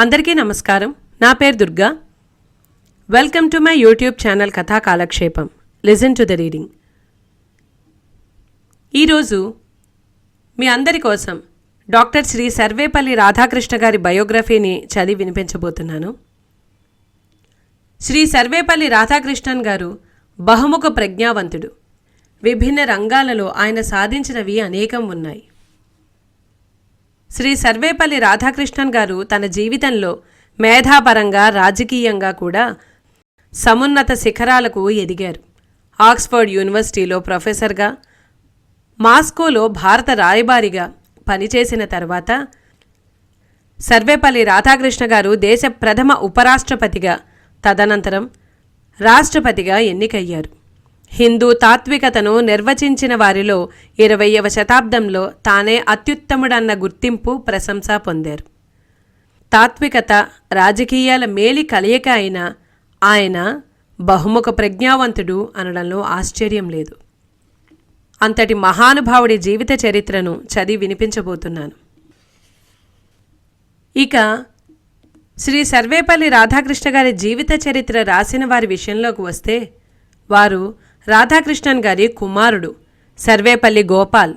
అందరికీ నమస్కారం. నా పేరు Durga. Welcome to my YouTube channel కథా కాలక్షేపం లిజన్ టు ద రీడింగ్ ఈరోజు మీ అందరి కోసం డాక్టర్ శ్రీ సర్వేపల్లి రాధాకృష్ణ గారి బయోగ్రఫీని చదివి వినిపించబోతున్నాను. శ్రీ సర్వేపల్లి రాధాకృష్ణన్ గారు బహుముఖ ప్రజ్ఞావంతుడు. విభిన్న రంగాలలో ఆయన సాధించినవి అనేకం ఉన్నాయి. శ్రీ సర్వేపల్లి రాధాకృష్ణన్ గారు తన జీవితంలో మేధాపరంగా రాజకీయంగా కూడా సమున్నత శిఖరాలకు ఎదిగారు. ఆక్స్ఫర్డ్ యూనివర్సిటీలో ప్రొఫెసర్గా మాస్కోలో భారత రాయబారిగా పనిచేసిన తర్వాత సర్వేపల్లి రాధాకృష్ణ గారు దేశ ప్రథమ ఉపరాష్ట్రపతిగా తదనంతరం రాష్ట్రపతిగా ఎన్నికయ్యారు. హిందూ తాత్వికతను నిర్వచించిన వారిలో ఇరవయవ శతాబ్దంలో తానే అత్యుత్తముడన్న గుర్తింపు ప్రశంస పొందారు. తాత్వికత రాజకీయాల మేలి కలయిక అయిన ఆయన బహుముఖ ప్రజ్ఞావంతుడు అనడంలో ఆశ్చర్యం లేదు. అంతటి మహానుభావుడి జీవిత చరిత్రను చదివి వినిపించబోతున్నాను. ఇక శ్రీ సర్వేపల్లి రాధాకృష్ణ గారి జీవిత చరిత్ర రాసిన వారి విషయంలోకి వస్తే వారు రాధాకృష్ణన్ గారి కుమారుడు సర్వేపల్లి గోపాల్.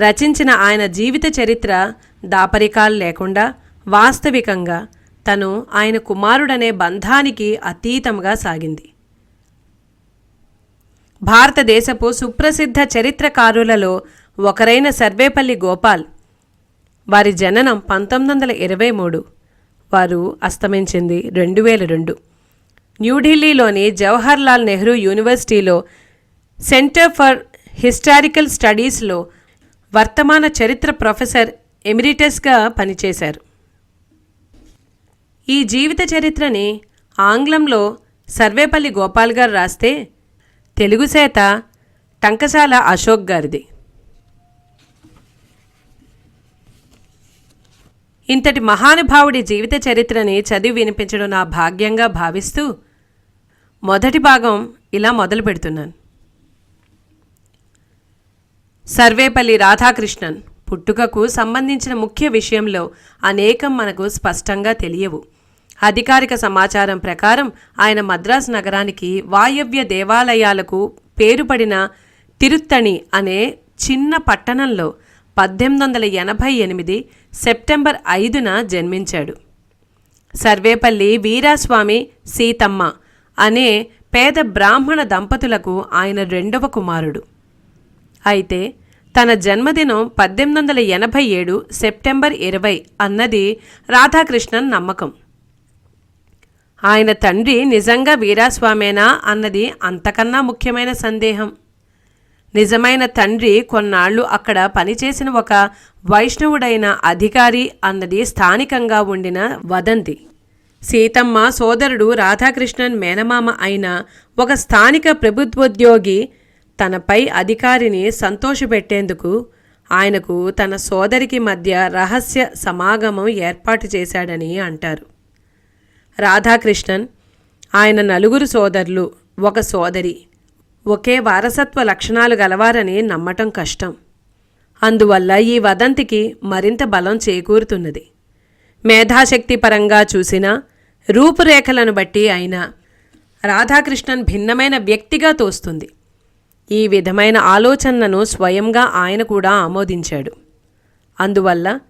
రచించిన ఆయన జీవిత చరిత్ర దాపరికాలు లేకుండా వాస్తవికంగా తను ఆయన కుమారుడనే బంధానికి అతీతంగా సాగింది. భారతదేశపు సుప్రసిద్ధ చరిత్రకారులలో ఒకరైన సర్వేపల్లి గోపాల్ వారి జననం పంతొమ్మిది వందల ఇరవై మూడు. వారు అస్తమించింది రెండు వేల రెండు. న్యూఢిల్లీలోని జవహర్లాల్ నెహ్రూ యూనివర్సిటీలో సెంటర్ ఫర్ హిస్టారికల్ స్టడీస్లో వర్తమాన చరిత్ర ప్రొఫెసర్ ఎమిరిటస్గా పనిచేశారు. ఈ జీవిత చరిత్రని ఆంగ్లంలో సర్వేపల్లి గోపాల్ గారు రాస్తే తెలుగు చేత టంకశాల అశోక్ గారిది. ఇంతటి మహానుభావుడి జీవిత చరిత్రని చదివి వినిపించడం నా భాగ్యంగా భావిస్తూ మొదటి భాగం ఇలా మొదలు పెడుతున్నాను. సర్వేపల్లి రాధాకృష్ణన్ పుట్టుకకు సంబంధించిన ముఖ్య విషయంలో అనేకం మనకు స్పష్టంగా తెలియవు. అధికారిక సమాచారం ప్రకారం ఆయన మద్రాసు నగరానికి వాయవ్య దేవాలయాలకు పేరుపడిన తిరుత్తణి అనే చిన్న పట్టణంలో పద్దెనిమిది వందల ఎనభై ఎనిమిది సెప్టెంబర్ ఐదున జన్మించాడు. సర్వేపల్లి వీరాస్వామి సీతమ్మ అనే పేద బ్రాహ్మణ దంపతులకు ఆయన రెండవ కుమారుడు. అయితే తన జన్మదినం పద్దెనిమిది వందల ఎనభై ఏడు సెప్టెంబర్ ఇరవై అన్నది రాధాకృష్ణన్ నమ్మకం. ఆయన తండ్రి నిజంగా వీరాస్వామేనా అన్నది అంతకన్నా ముఖ్యమైన సందేహం. నిజమైన తండ్రి కొన్నాళ్ళు అక్కడ పనిచేసిన ఒక వైష్ణవుడైన అధికారి అన్నది స్థానికంగా ఉండిన వదంతి. సీతమ్మ సోదరుడు రాధాకృష్ణన్ మేనమామ అయిన ఒక స్థానిక ప్రభుత్వోద్యోగి తనపై అధికారిని సంతోషపెట్టేందుకు ఆయనకు తన సోదరికి మధ్య రహస్య సమాగమం ఏర్పాటు చేశాడని అంటారు. రాధాకృష్ణన్ ఆయన నలుగురు సోదరులు ఒక సోదరి. ఒకే వారసత్వ లక్షణాలు గలవారని నమ్మటం కష్టం. అందువల్ల ఈ వదంతికి మరింత బలం చేకూరుతున్నది. మేధాశక్తి పరంగా చూసినా రూపురేఖలను బట్టి అయినా రాధాకృష్ణన్ భిన్నమైన వ్యక్తిగా తోస్తుంది. ఈ విధమైన ఆలోచనను స్వయంగా ఆయన కూడా ఆమోదించాడు. అందువల్ల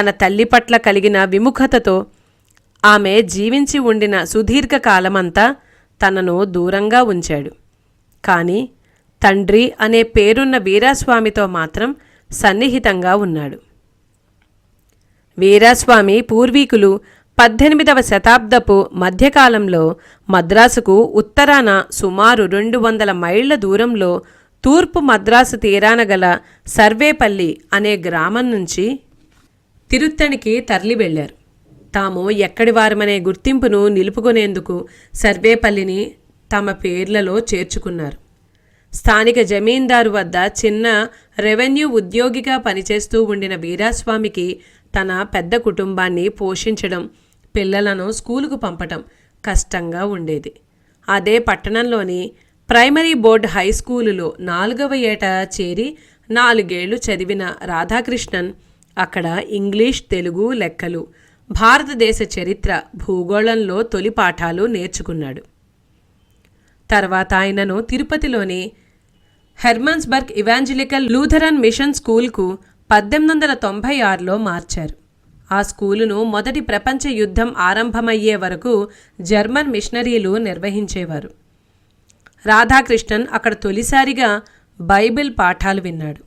తన తల్లి పట్ల కలిగిన విముఖతతో ఆమె జీవించి ఉండిన సుదీర్ఘ కాలమంతా తనను దూరంగా ఉంచాడు. కానీ తండ్రి అనే పేరున్న వీరాస్వామితో మాత్రం సన్నిహితంగా ఉన్నాడు. వీరాస్వామి పూర్వీకులు పద్దెనిమిదవ శతాబ్దపు మధ్యకాలంలో మద్రాసుకు ఉత్తరాన సుమారు రెండు వందల మైళ్ళ దూరంలో తూర్పు మద్రాసు తీరాన గల సర్వేపల్లి అనే గ్రామం నుంచి తిరుత్తణికి తరలి వెళ్ళారు తాము ఎక్కడి వారమనే గుర్తింపును నిలుపుకునేందుకు సర్వేపల్లిని తమ పేర్లలో చేర్చుకున్నారు. స్థానిక జమీందారు వద్ద చిన్న రెవెన్యూ ఉద్యోగిగా పనిచేస్తూ ఉండిన వీరాస్వామికి తన పెద్ద కుటుంబాన్ని పోషించడం పిల్లలను స్కూలుకు పంపటం కష్టంగా ఉండేది. అదే పట్టణంలోని ప్రైమరీ బోర్డ్ హై స్కూలులో నాలుగవ ఏట చేరి నాలుగేళ్ళు చదివిన రాధాకృష్ణన్ అక్కడ ఇంగ్లీష్ తెలుగు లెక్కలు భారతదేశ చరిత్ర భూగోళంలో తొలి పాఠాలు నేర్చుకున్నాడు. తర్వాత ఆయనను తిరుపతిలోని హెర్మన్స్బర్గ్ ఇవాంజలికల్ లూథరన్ మిషన్ స్కూల్కు పద్దెనిమిది వందల తొంభై ఆరులో మార్చారు. ఆ స్కూలును మొదటి ప్రపంచ యుద్ధం ఆరంభమయ్యే వరకు జర్మన్ మిషనరీలు నిర్వహించేవారు. రాధాకృష్ణన్ అక్కడ తొలిసారిగా బైబిల్ పాఠాలు విన్నాడు.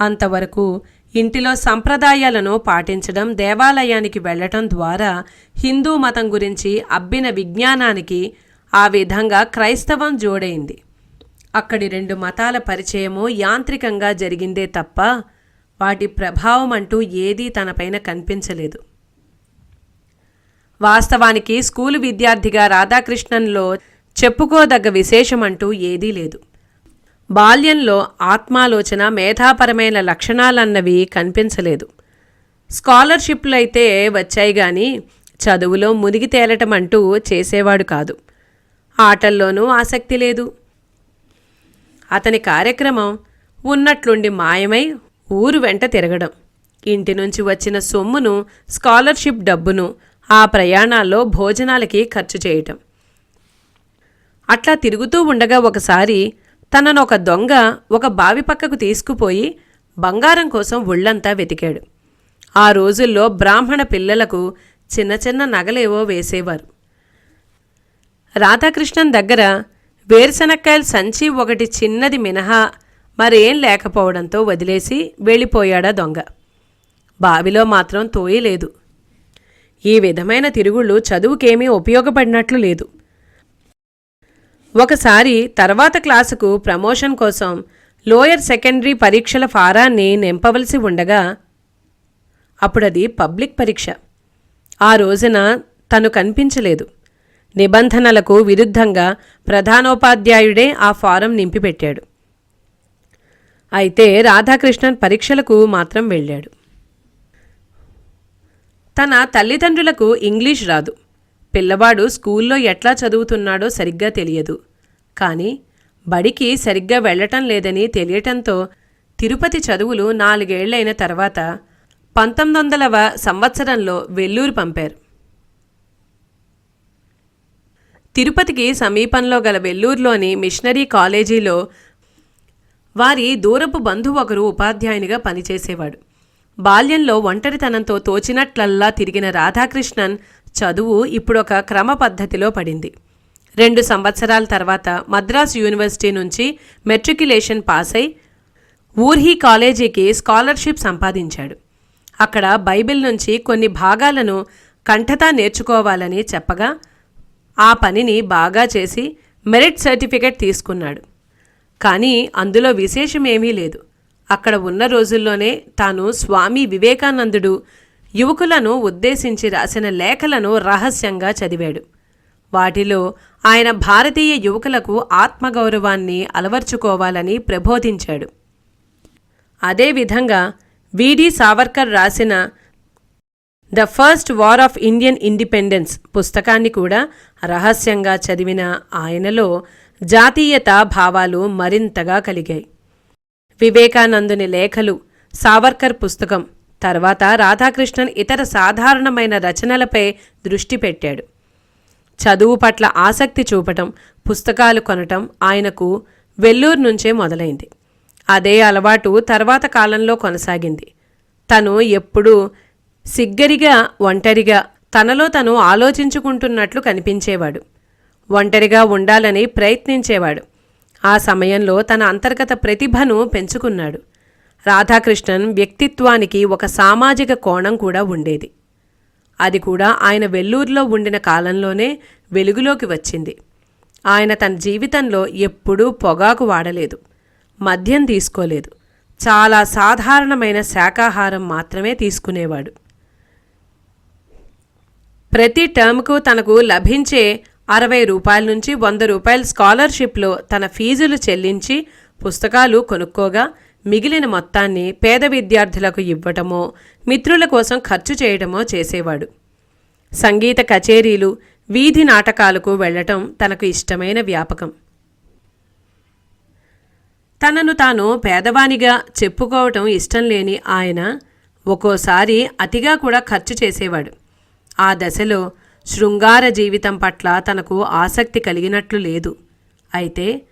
అంతవరకు ఇంటిలో సంప్రదాయాలను పాటించడం దేవాలయానికి వెళ్ళటం ద్వారా హిందూ మతం గురించి అబ్బిన విజ్ఞానానికి ఆ విధంగా క్రైస్తవం జోడైంది. అక్కడి రెండు మతాల పరిచయము యాంత్రికంగా జరిగిందే తప్ప వాటి ప్రభావం అంటూ ఏదీ తనపైన కనిపించలేదు. వాస్తవానికి స్కూలు విద్యార్థిగా రాధాకృష్ణన్లో చెప్పుకోదగ్గ విశేషమంటూ ఏదీ లేదు. బాల్యంలో ఆత్మాలోచన మేధాపరమైన లక్షణాలన్నవి కనిపించలేదు. స్కాలర్షిప్లు అయితే వచ్చాయి గాని చదువులో మునిగి తేలటం అంటూ చేసేవాడు కాదు. ఆటల్లోనూ ఆసక్తి లేదు. అతని కార్యక్రమం ఉన్నట్లుండి మాయమై ఊరు వెంట తిరగడం. ఇంటి నుంచి వచ్చిన సొమ్మును స్కాలర్షిప్ డబ్బును ఆ ప్రయాణాల్లో భోజనాలకి ఖర్చు చేయటం. అట్లా తిరుగుతూ ఉండగా ఒకసారి తనను ఒక దొంగ ఒక బావి పక్కకు తీసుకుపోయి బంగారం కోసం ఒళ్ళంతా వెతికాడు. ఆ రోజుల్లో బ్రాహ్మణ పిల్లలకు చిన్న చిన్న నగలేవో వేసేవారు. రాధాకృష్ణన్ దగ్గర వేరుశనక్కాయల సంచి ఒకటి చిన్నది మినహా మరేం లేకపోవడంతో వదిలేసి వెళ్ళిపోయాడా దొంగ. బావిలో మాత్రం తోయలేదు ఈ విధమైన తిరుగుళ్ళు చదువుకేమీ ఉపయోగపడినట్లు లేదు. ఒకసారి తర్వాత క్లాసుకు ప్రమోషన్ కోసం లోయర్ సెకండరీ పరీక్షల ఫారాన్ని నింపవలసి ఉండగా అప్పుడది పబ్లిక్ పరీక్ష. ఆ రోజున తను కనిపించలేదు. నిబంధనలకు విరుద్ధంగా ప్రధానోపాధ్యాయుడే ఆ ఫారం నింపిపెట్టాడు. అయితే రాధాకృష్ణన్ పరీక్షలకు మాత్రం వెళ్ళాడు. తన తల్లిదండ్రులకు ఇంగ్లీష్ రాదు. పిల్లవాడు స్కూల్లో ఎట్లా చదువుతున్నాడో సరిగ్గా తెలియదు. కానీ బడికి సరిగ్గా వెళ్ళటం లేదని తెలియటంతో తిరుపతి చదువులు నాలుగేళ్ళైన తర్వాత పంతొమ్మిది వందలవ సంవత్సరంలో వెల్లూరు పంపారు. తిరుపతికి సమీపంలో గల వెల్లూరులోని మిషనరీ కాలేజీలో వారి దూరపు బంధువు ఒకరు ఉపాధ్యాయునిగా పనిచేసేవాడు. బాల్యంలో ఒంటరితనంతో తోచినట్లల్లా తిరిగిన రాధాకృష్ణన్ చదువు ఇప్పుడొక క్రమ పద్ధతిలో పడింది. రెండు సంవత్సరాల తర్వాత మద్రాస్ యూనివర్సిటీ నుంచి మెట్రిక్యులేషన్ పాస్ అయి ఊర్హి కాలేజీకి స్కాలర్షిప్ సంపాదించాడు. అక్కడ బైబిల్ నుంచి కొన్ని భాగాలను కంఠతా నేర్చుకోవాలని చెప్పగా ఆ పనిని బాగా చేసి మెరిట్ సర్టిఫికెట్ తీసుకున్నాడు. కానీ అందులో విశేషమేమీ లేదు. అక్కడ ఉన్న రోజుల్లోనే తాను స్వామి వివేకానందుడు యువకులను ఉద్దేశించి రాసిన లేఖలను రహస్యంగా చదివాడు. వాటిలో ఆయన భారతీయ యువకులకు ఆత్మగౌరవాన్ని అలవర్చుకోవాలని ప్రబోధించాడు. అదేవిధంగా విడి సావర్కర్ రాసిన the first war of Indian independence పుస్తకాన్ని కూడా రహస్యంగా చదివిన ఆయనలో జాతీయత భావాలు మరింతగా కలిగాయి. వివేకానందుని లేఖలు సావర్కర్ పుస్తకం తర్వాత రాధాకృష్ణన్ ఇతర సాధారణమైన రచనలపై దృష్టి పెట్టాడు. చదువు పట్ల ఆసక్తి చూపటం పుస్తకాలు కొనటం ఆయనకు వెల్లూరు నుంచే మొదలైంది. అదే అలవాటు తర్వాత కాలంలో కొనసాగింది. తను ఎప్పుడూ సిగ్గరిగా ఒంటరిగా తనలో తను ఆలోచించుకుంటున్నట్లు కనిపించేవాడు. ఒంటరిగా ఉండాలని ప్రయత్నించేవాడు. ఆ సమయంలో తన అంతర్గత ప్రతిభను పెంచుకున్నాడు. రాధాకృష్ణన్ వ్యక్తిత్వానికి ఒక సామాజిక కోణం కూడా ఉండేది. అది కూడా ఆయన వెల్లూరులో ఉండిన కాలంలోనే వెలుగులోకి వచ్చింది. ఆయన తన జీవితంలో ఎప్పుడూ పొగాకు వాడలేదు మద్యం తీసుకోలేదు చాలా సాధారణమైన శాకాహారం మాత్రమే తీసుకునేవాడు. ప్రతి టర్మ్కు తనకు లభించే అరవై రూపాయల నుంచి వంద రూపాయల స్కాలర్షిప్లో తన ఫీజులు చెల్లించి పుస్తకాలు కొనుక్కోగా మిగిలిన మొత్తాన్ని పేద విద్యార్థులకు ఇవ్వటమో మిత్రుల కోసం ఖర్చు చేయటమో చేసేవాడు. సంగీత కచేరీలు వీధి నాటకాలకు వెళ్ళటం తనకు ఇష్టమైన వ్యాపకం. తనను తాను పేదవానిగా చెప్పుకోవటం ఇష్టం లేని ఆయన ఒక్కోసారి అతిగా కూడా ఖర్చు చేసేవాడు. ఆ దశలో శృంగార జీవితం పట్ల తనకు ఆసక్తి కలిగినట్లు లేదు. అయితే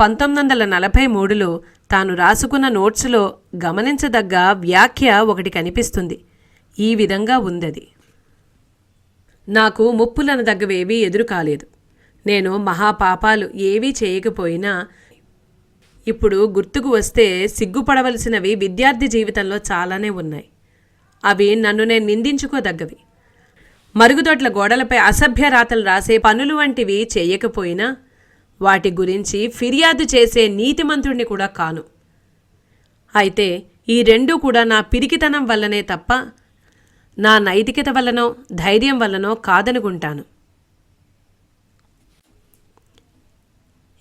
పంతొమ్మిది వందల నలభై మూడులో తాను రాసుకున్న నోట్సులో గమనించదగ్గ వ్యాఖ్య ఒకటి కనిపిస్తుంది. ఈ విధంగా ఉందది. నాకు ముప్పులనదగ్గవేవీ ఎదురు కాలేదు. నేను మహాపాపాలు ఏవీ చేయకపోయినా ఇప్పుడు గుర్తుకు వస్తే సిగ్గుపడవలసినవి విద్యార్థి జీవితంలో చాలానే ఉన్నాయి. అవి నన్ను నేను నిందించుకోదగ్గవి. మరుగుదొడ్ల గోడలపై అసభ్య రాతలు రాసే పనులు వంటివి చేయకపోయినా వాటి గురించి ఫిర్యాదు చేసే నీతిమంతుడిని కూడా కాను. అయితే ఈ రెండూ కూడా నా పిరికితనం వల్లనే తప్ప నా నైతికత వల్లనో ధైర్యం వల్లనో కాదనుకుంటాను.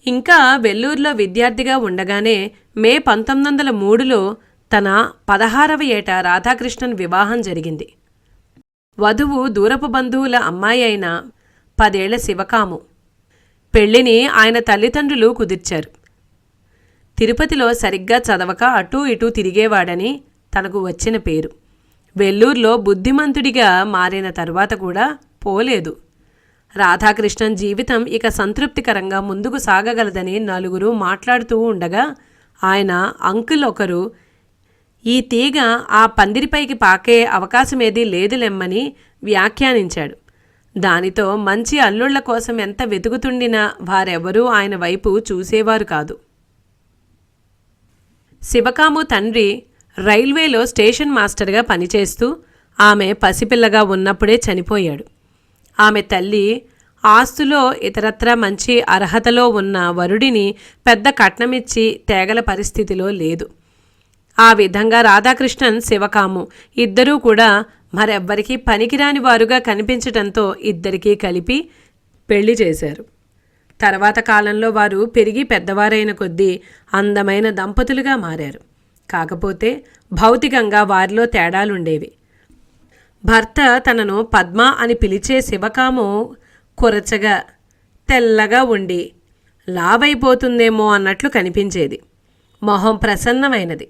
ఇంకా వెల్లూరులో విద్యార్థిగా ఉండగానే మే పంతొమ్మిది వందల మూడులో తన పదహారవ ఏట రాధాకృష్ణన్ వివాహం జరిగింది. వధువు దూరపు బంధువుల అమ్మాయి అయిన పదేళ్ళ శివకాము. పెళ్ళిని ఆయన తల్లిదండ్రులు కుదిర్చారు. తిరుపతిలో సరిగ్గా చదవక అటూ ఇటూ తిరిగేవాడని తనకు వచ్చిన పేరు. వెల్లూరులో బుద్ధిమంతుడిగా మారిన తర్వాత కూడా పోలేదు. రాధాకృష్ణన్ జీవితం ఇక సంతృప్తికరంగా ముందుకు సాగగలదని నలుగురు మాట్లాడుతూ ఉండగా ఆయన అంకుల్ ఒకరు ఈ తీగ ఆ పందిరిపైకి పాకే అవకాశమేదీ లేదులెమ్మని వ్యాఖ్యానించాడు. దానితో మంచి అల్లుళ్ళ కోసం ఎంత వెతుకుతుండినా వారెవరూ ఆయన వైపు చూసేవారు కాదు. శివకాము తండ్రి రైల్వేలో స్టేషన్ మాస్టర్గా పనిచేస్తూ ఆమె పసిపిల్లగా ఉన్నప్పుడే చనిపోయాడు. ఆమె తల్లి ఆస్తులో ఇతరత్రా మంచి అర్హతలో ఉన్న వరుడిని పెద్ద కట్నమిచ్చి తేగల పరిస్థితిలో లేదు. ఆ విధంగా రాధాకృష్ణన్ శివకాము. ఇద్దరూ కూడా మరెవ్వరికీ పనికిరాని వారుగా కనిపించటంతో ఇద్దరికీ కలిపి పెళ్ళి చేశారు. తర్వాత కాలంలో వారు పెరిగి పెద్దవారైన కొద్దీ అందమైన దంపతులుగా మారారు. కాకపోతే భౌతికంగా వారిలో తేడాలుండేవి. భర్త తనను పద్మ అని పిలిచే శివకాము కొరచగా తెల్లగా ఉండి లావైపోతుందేమో అన్నట్లు కనిపించేది. మొహం ప్రసన్నమైనది.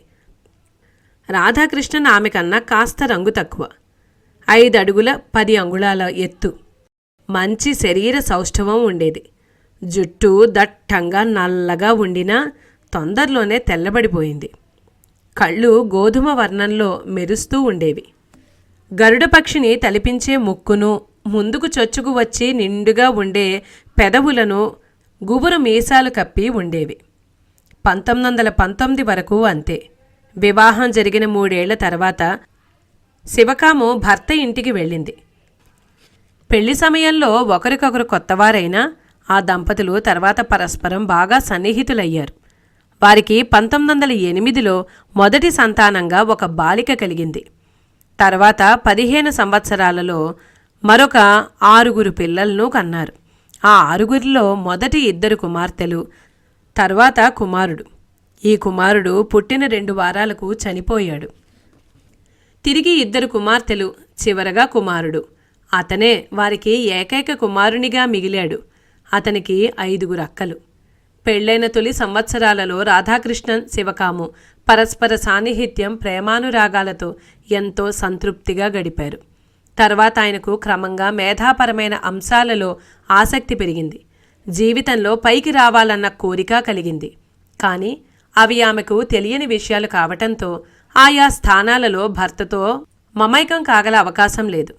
రాధాకృష్ణన్ ఆమె కన్నా కాస్త రంగు తక్కువ. ఐదు అడుగుల పది అంగుళాల ఎత్తు. మంచి శరీర సౌష్ఠవం ఉండేది. జుట్టు దట్టంగా నల్లగా ఉండినా తొందరలోనే తెల్లబడిపోయింది. కళ్ళు గోధుమ వర్ణంలో మెరుస్తూ ఉండేవి. గరుడపక్షిని తలిపించే ముక్కును ముందుకు చొచ్చుకు వచ్చి నిండుగా ఉండే పెదవులను గుబురు మీసాలు కప్పి ఉండేవి. పంతొమ్మిది వందల పంతొమ్మిది వరకు అంతే. వివాహం జరిగిన మూడేళ్ళ తర్వాత శివకాము భర్త ఇంటికి వెళ్ళింది. పెళ్ళి సమయంలో ఒకరికొకరు కొత్తవారైనా ఆ దంపతులు తర్వాత పరస్పరం బాగా సన్నిహితులయ్యారు. వారికి పంతొమ్మిది వందల ఎనిమిదిలో మొదటి సంతానంగా ఒక బాలిక కలిగింది. తర్వాత పదిహేను సంవత్సరాలలో మరొక ఆరుగురు పిల్లలను కన్నారు. ఆ ఆరుగురిలో మొదటి ఇద్దరు కుమార్తెలు తర్వాత కుమారుడు. ఈ కుమారుడు పుట్టిన రెండు వారాలకు చనిపోయాడు. తిరిగి ఇద్దరు కుమార్తెలు చివరగా కుమారుడు. అతనే వారికి ఏకైక కుమారునిగా మిగిలాడు. అతనికి ఐదుగురు అక్కలు. పెళ్ళైన తొలి సంవత్సరాలలో రాధాకృష్ణన్ శివకాము పరస్పర సాన్నిహిత్యం ప్రేమానురాగాలతో ఎంతో సంతృప్తిగా గడిపారు. తర్వాత ఆయనకు క్రమంగా మేధాపరమైన అంశాలలో ఆసక్తి పెరిగింది. జీవితంలో పైకి రావాలన్న కోరిక కలిగింది. కానీ అవి ఆమెకు తెలియని విషయాలు కావటంతో ఆయా స్థానాలలో భర్తతో మమైకం కాగల అవకాశం లేదు.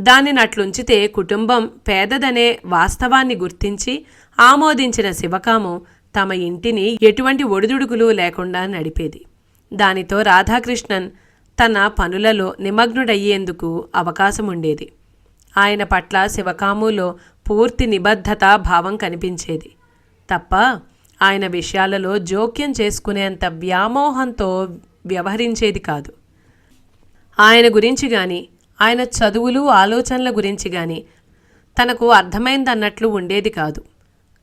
దానిని అట్లుంచితే కుటుంబం పేదదనే వాస్తవాన్ని గుర్తించి ఆమోదించిన శివకాము తమ ఇంటిని ఎటువంటి ఒడిదుడుకులు లేకుండా నడిపేది. దానితో రాధాకృష్ణన్ తన పనులలో నిమగ్నుడయ్యేందుకు అవకాశం ఉండేది ఆయన పట్ల శివకాములో పూర్తి నిబద్ధత భావం కనిపించేది. తప్ప ఆయన విషయాలలో జోక్యం చేసుకునేంత వ్యామోహంతో వ్యవహరించేది కాదు. ఆయన గురించి కానీ ఆయన చదువులు ఆలోచనల గురించి కానీ తనకు అర్థమైందన్నట్లు ఉండేది కాదు.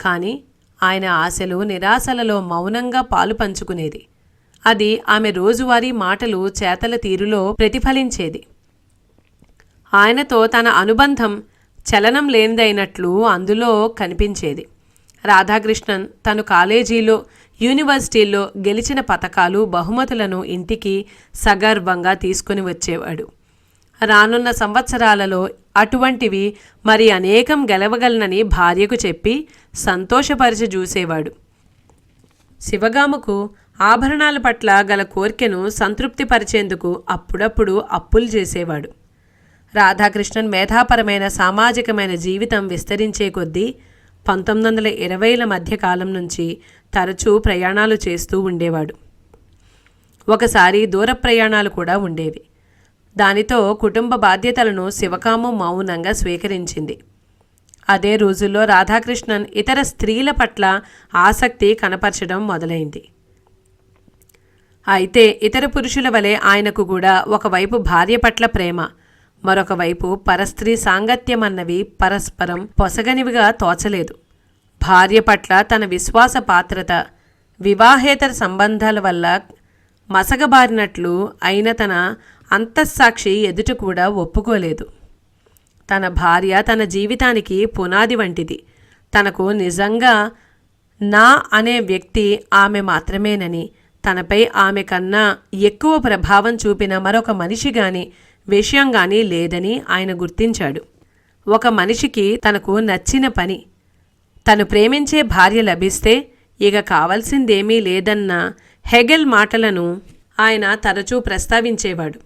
కానీ ఆయన ఆశలు నిరాశలలో మౌనంగా పాలు పంచుకునేది. అది ఆమె రోజువారీ మాటలు చేతల తీరులో ప్రతిఫలించేది. ఆయనతో తన అనుబంధం చలనం లేనిదైనట్లు అందులో కనిపించేది. రాధాకృష్ణన్ తను కాలేజీలో యూనివర్సిటీల్లో గెలిచిన పథకాలు బహుమతులను ఇంటికి సగర్వంగా తీసుకుని వచ్చేవాడు. రానున్న సంవత్సరాలలో అటువంటివి మరి అనేకం గెలవగలనని భార్యకు చెప్పి సంతోషపరిచి చూసేవాడు. శివగాముకు ఆభరణాల పట్ల గల కోరికను సంతృప్తిపరిచేందుకు అప్పుడప్పుడు అప్పులు చేసేవాడు. రాధాకృష్ణన్ మేధాపరమైన సామాజికమైన జీవితం విస్తరించే కొద్దీ పంతొమ్మిది వందల ఇరవైల మధ్య కాలం నుంచి తరచూ ప్రయాణాలు చేస్తూ ఉండేవాడు. ఒకసారి దూర ప్రయాణాలు కూడా ఉండేవి. దానితో కుటుంబ బాధ్యతలను శివకాము మౌనంగా స్వీకరించింది. అదే రోజుల్లో రాధాకృష్ణన్ ఇతర స్త్రీల పట్ల ఆసక్తి కనపరచడం మొదలైంది. అయితే ఇతర పురుషుల వలె ఆయనకు కూడా ఒకవైపు భార్య పట్ల ప్రేమ మరొక వైపు పరస్త్రీ సాంగత్యమన్నవి పరస్పరం పొసగనివిగా తోచలేదు. భార్య పట్ల తన విశ్వాస పాత్రత వివాహేతర సంబంధాల వల్ల మసగబారినట్లు అయిన తన అంతఃసాక్షి ఎదుట కూడా ఒప్పుకోలేదు. తన భార్య తన జీవితానికి పునాది వంటిది. తనకు నిజంగా నా అనే వ్యక్తి ఆమె మాత్రమేనని తనపై ఆమె కన్నా ఎక్కువ ప్రభావం చూపిన మరొక మనిషి కానీ విషయంగాని లేదని ఆయన గుర్తించాడు. ఒక మనిషికి తనకు నచ్చిన పని తను ప్రేమించే భార్య లభిస్తే ఇక కావలసిందేమీ లేదన్న హెగెల్ మాటలను ఆయన తరచూ ప్రస్తావించేవాడు.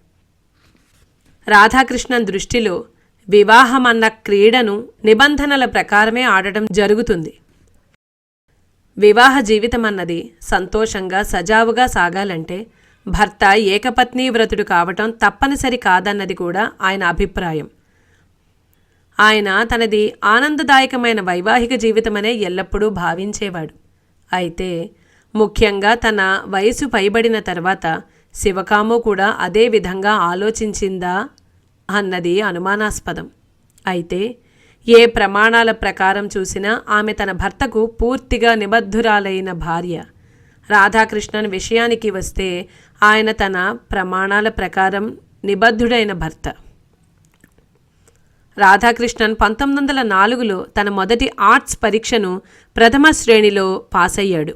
రాధాకృష్ణన్ దృష్టిలో వివాహమన్న క్రీడను నిబంధనల ప్రకారమే ఆడటం జరుగుతుంది. వివాహ జీవితం అన్నది సంతోషంగా సజావుగా సాగాలంటే భర్త ఏకపత్నీ వ్రతుడు కావటం తప్పనిసరి కాదన్నది కూడా ఆయన అభిప్రాయం. ఆయన తనది ఆనందదాయకమైన వైవాహిక జీవితమనే ఎల్లప్పుడూ భావించేవాడు. అయితే ముఖ్యంగా తన వయసు పైబడిన తర్వాత శివకాము కూడా అదే విధంగా ఆలోచించిందా అన్నది అనుమానాస్పదం. అయితే ఏ ప్రమాణాల ప్రకారం చూసినా ఆమె తన భర్తకు పూర్తిగా నిబద్ధురాలైన భార్య. రాధాకృష్ణన్ విషయానికి వస్తే ఆయన తన ప్రమాణాల ప్రకారం నిబద్ధుడైన భర్త. రాధాకృష్ణన్ పంతొమ్మిది వందల నాలుగులో తన మొదటి ఆర్ట్స్ పరీక్షను ప్రథమ శ్రేణిలో పాస్ అయ్యాడు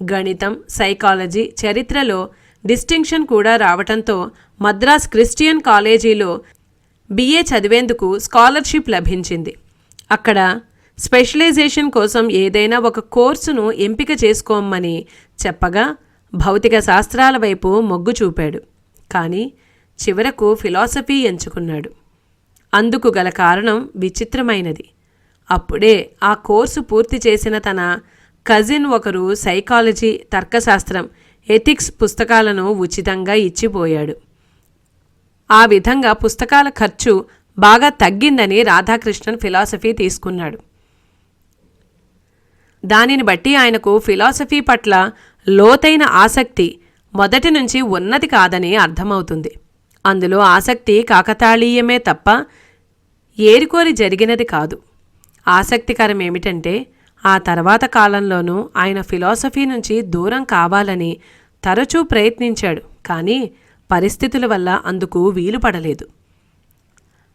గణితం సైకాలజీ చరిత్రలో డిస్టింక్షన్ కూడా రావటంతో మద్రాస్ క్రిస్టియన్ కాలేజీలో బిఏ చదివేందుకు స్కాలర్షిప్ లభించింది. అక్కడ స్పెషలైజేషన్ కోసం ఏదైనా ఒక కోర్సును ఎంపిక చేసుకోమని చెప్పగా భౌతిక శాస్త్రాల వైపు మొగ్గు చూపాడు. కానీ చివరకు ఫిలాసఫీ ఎంచుకున్నాడు. అందుకు గల కారణం విచిత్రమైనది. అప్పుడే ఆ కోర్సు పూర్తి చేసిన తన కజిన్ ఒకరు సైకాలజీ తర్కశాస్త్రం ఎథిక్స్ పుస్తకాలను ఉచితంగా ఇచ్చిపోయాడు. ఆ విధంగా పుస్తకాల ఖర్చు బాగా తగ్గిందని రాధాకృష్ణన్ ఫిలాసఫీ తీసుకున్నాడు. దానిని బట్టి ఆయనకు ఫిలాసఫీ పట్ల లోతైన ఆసక్తి మొదటి నుంచి ఉన్నది కాదని అర్థమవుతుంది. అందులో ఆసక్తి కాకతాళీయమే తప్ప ఏరికోరి జరిగినది కాదు. ఆసక్తికరం ఏమిటంటే ఆ తర్వాత కాలంలోనూ ఆయన ఫిలాసఫీ నుంచి దూరం కావాలని తరచూ ప్రయత్నించాడు కానీ పరిస్థితుల వల్ల అందుకు వీలు పడలేదు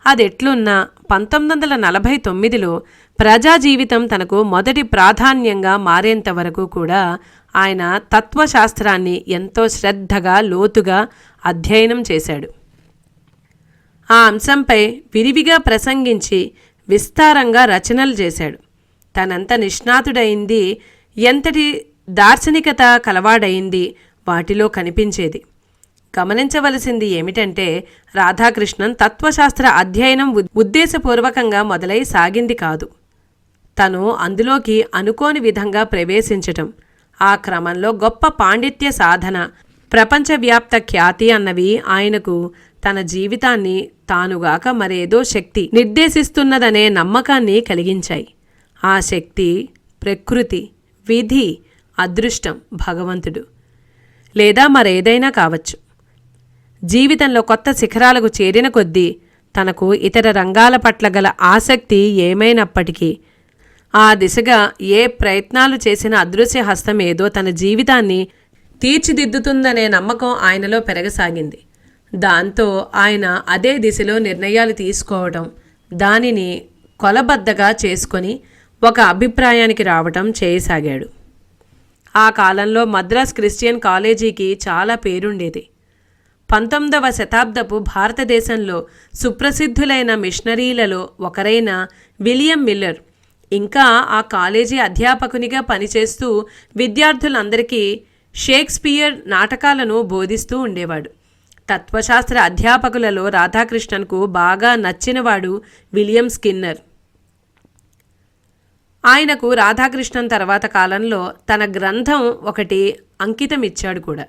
అదెట్లున్నా పంతొమ్మిది వందల నలభై తొమ్మిదిలో ప్రజా జీవితం తనకు మొదటి ప్రాధాన్యంగా మారేంత వరకు కూడా ఆయన తత్వశాస్త్రాన్ని ఎంతో శ్రద్ధగా లోతుగా అధ్యయనం చేశాడు. ఆ అంశంపై విరివిగా ప్రసంగించి విస్తారంగా రచనలు చేశాడు. తనంత నిష్ణాతుడైంది ఎంతటి దార్శనికత కలవాడైంది వాటిలో కనిపించేది. గమనించవలసింది ఏమిటంటే రాధాకృష్ణన్ తత్వశాస్త్ర అధ్యయనం ఉద్దేశపూర్వకంగా మొదలై సాగింది కాదు. తను అందులోకి అనుకోని విధంగా ప్రవేశించటం ఆ క్రమంలో గొప్ప పాండిత్య సాధన ప్రపంచవ్యాప్త ఖ్యాతి అన్నవి ఆయనకు తన జీవితాన్ని తానుగాక మరేదో శక్తి నిర్దేశిస్తున్నదనే నమ్మకాన్ని కలిగించాయి. ఆ శక్తి ప్రకృతి విధి అదృష్టం భగవంతుడు. లేదా మరేదైనా కావచ్చు. జీవితంలో కొత్త శిఖరాలకు చేరిన కొద్దీ తనకు ఇతర రంగాల పట్ల గల ఆసక్తి ఏమైనప్పటికీ ఆ దిశగా ఏ ప్రయత్నాలు చేసిన అదృశ్య హస్తం ఏదో తన జీవితాన్ని తీర్చిదిద్దుతుందనే నమ్మకం ఆయనలో పెరగసాగింది. దాంతో ఆయన అదే దిశలో నిర్ణయాలు తీసుకోవడం దానిని కొలబద్దగా చేసుకొని ఒక అభిప్రాయానికి రావటం చేయసాగాడు. ఆ కాలంలో మద్రాస్ క్రిస్టియన్ కాలేజీకి చాలా పేరుండేది. పంతొమ్మిదవ శతాబ్దపు భారతదేశంలో సుప్రసిద్ధులైన మిషనరీలలో ఒకరైన విలియం మిల్లర్. ఇంకా ఆ కాలేజీ అధ్యాపకునిగా పనిచేస్తూ విద్యార్థులందరికీ షేక్స్పియర్ నాటకాలను బోధిస్తూ ఉండేవాడు. తత్వశాస్త్ర అధ్యాపకులలో రాధాకృష్ణన్కు బాగా నచ్చినవాడు విలియం స్కిన్నర్. ఆయనకు రాధాకృష్ణన్ తర్వాత కాలంలో తన గ్రంథం ఒకటి అంకితం ఇచ్చాడు కూడా.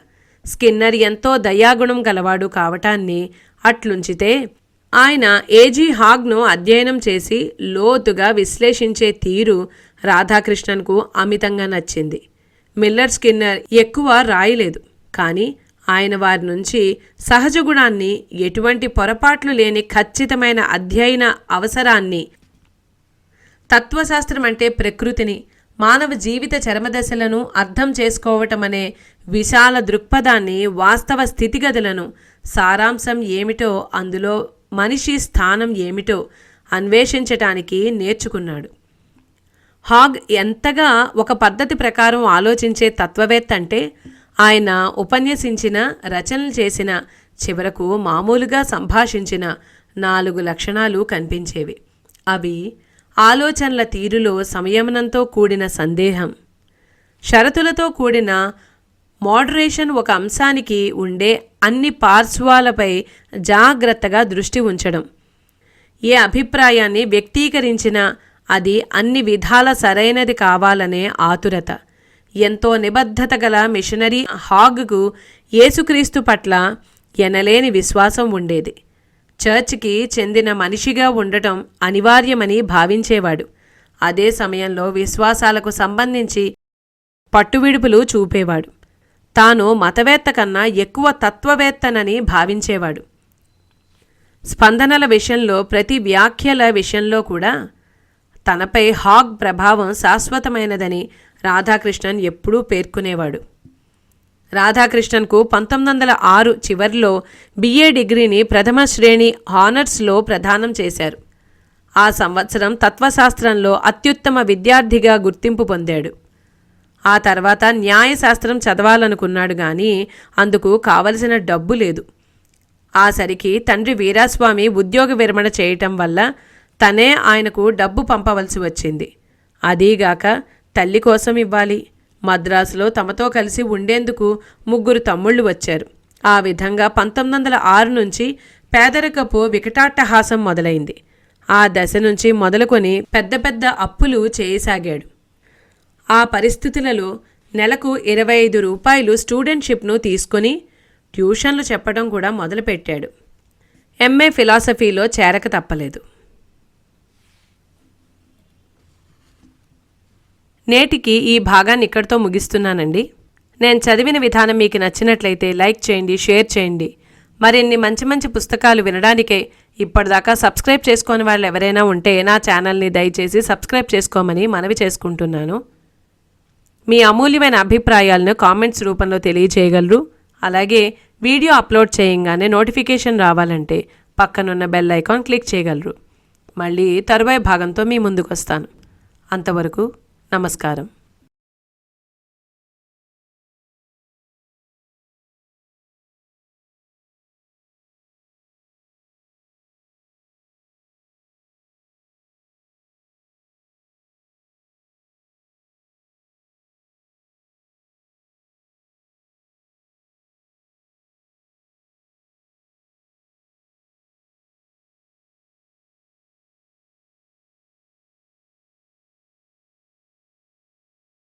స్కిన్నర్ ఎంతో దయాగుణం గలవాడు కావటాన్ని అట్లుంచితే ఆయన ఏజీ హాగ్ను అధ్యయనం చేసి లోతుగా విశ్లేషించే తీరు రాధాకృష్ణన్కు అమితంగా నచ్చింది. మిల్లర్ స్కిన్నర్ ఎక్కువ రాయలేదు. కానీ ఆయన వారి నుంచి సహజ గుణాన్ని ఎటువంటి పొరపాట్లు లేని ఖచ్చితమైన అధ్యయన అవసరాన్ని తత్వశాస్త్రం అంటే ప్రకృతిని మానవ జీవిత చరమదశలను అర్థం చేసుకోవటం అనే విశాల దృక్పథాన్ని వాస్తవ స్థితిగతులను సారాంశం ఏమిటో అందులో మనిషి స్థానం ఏమిటో అన్వేషించటానికి నేర్చుకున్నాడు. హాగ్ ఎంతగా ఒక పద్ధతి ప్రకారం ఆలోచించే తత్వవేత్త అంటే ఆయన ఉపన్యసించిన రచనలు చేసిన చివరకు మామూలుగా సంభాషించిన నాలుగు లక్షణాలు కనిపించేవి. అవి ఆలోచనల తీరులో సంయమనంతో కూడిన సందేహం. షరతులతో కూడిన మోడరేషన్ ఒక అంశానికి ఉండే అన్ని పార్శ్వాలపై జాగ్రత్తగా దృష్టి ఉంచడం. ఏ అభిప్రాయాన్ని వ్యక్తీకరించినా అది అన్ని విధాల సరైనది కావాలనే ఆతురత. ఎంతో నిబద్ధత గల మిషనరీ హాగ్కు యేసుక్రీస్తు పట్ల ఎనలేని విశ్వాసం ఉండేది. చర్చ్కి చెందిన మనిషిగా ఉండటం అనివార్యమని భావించేవాడు. అదే సమయంలో విశ్వాసాలకు సంబంధించి పట్టువిడుపులు చూపేవాడు. తాను మతవేత్త కన్నా ఎక్కువ తత్వవేత్తనని భావించేవాడు. స్పందనల విషయంలో ప్రతి వ్యాఖ్యల విషయంలో కూడా తనపై హాగ్ ప్రభావం శాశ్వతమైనదని రాధాకృష్ణన్ ఎప్పుడూ పేర్కొనేవాడు. రాధాకృష్ణన్కు పంతొమ్మిది వందల ఆరు చివరిలో బిఏ డిగ్రీని ప్రథమ శ్రేణి హానర్స్లో ప్రదానం చేశారు. ఆ సంవత్సరం తత్వశాస్త్రంలో అత్యుత్తమ విద్యార్థిగా గుర్తింపు పొందాడు. ఆ తర్వాత న్యాయశాస్త్రం చదవాలనుకున్నాడు కానీ అందుకు కావలసిన డబ్బు లేదు. ఆ సరికి తండ్రి వీరాస్వామి ఉద్యోగ విరమణ చేయటం వల్ల తనే ఆయనకు డబ్బు పంపవలసి వచ్చింది. అదీగాక తల్లి కోసం ఇవ్వాలి మద్రాసులో తమతో కలిసి ఉండేందుకు ముగ్గురు తమ్ముళ్ళు వచ్చారు. ఆ విధంగా పంతొమ్మిది వందల ఆరు నుంచి పేదరికపు వికటాట్టహాసం మొదలైంది. ఆ దశ నుంచి మొదలుకొని పెద్ద పెద్ద అప్పులు చేయసాగాడు. ఆ పరిస్థితులలో నెలకు ఇరవై ఐదు రూపాయలు స్టూడెంట్షిప్ను తీసుకొని ట్యూషన్లు చెప్పడం కూడా మొదలుపెట్టాడు. ఎంఏ ఫిలాసఫీలో చేరక తప్పలేదు. నేటికి ఈ భాగాన్ని ఇక్కడితో ముగిస్తున్నానండి. నేను చదివిన విధానం మీకు నచ్చినట్లయితే లైక్ చేయండి షేర్ చేయండి. మరిన్ని మంచి మంచి పుస్తకాలు వినడానికే ఇప్పటిదాకా సబ్స్క్రైబ్ చేసుకోని వాళ్ళు ఎవరైనా ఉంటే నా ఛానల్ని దయచేసి సబ్స్క్రైబ్ చేసుకోమని మనవి చేసుకుంటున్నాను. మీ అమూల్యమైన అభిప్రాయాలను కామెంట్స్ రూపంలో తెలియజేయగలరు అలాగే వీడియో అప్లోడ్ చేయంగానే నోటిఫికేషన్ రావాలంటే పక్కనున్న బెల్ ఐకాన్ క్లిక్ చేయగలరు. మళ్ళీ తరువాయి భాగంతో మీ ముందుకు వస్తాను అంతవరకు నమస్కారం